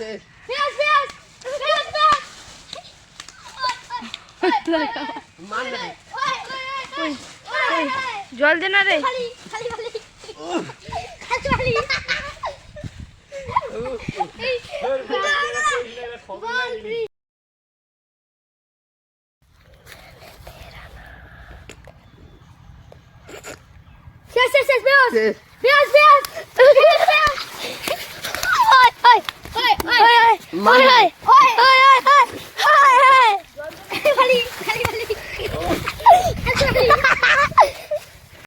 Biraz biraz. Biraz biraz. জল দে না রে শেষ শেষ শেষ বেশ বেশ বেশ मान ओए ओए ओए ओए ओए खाली खाली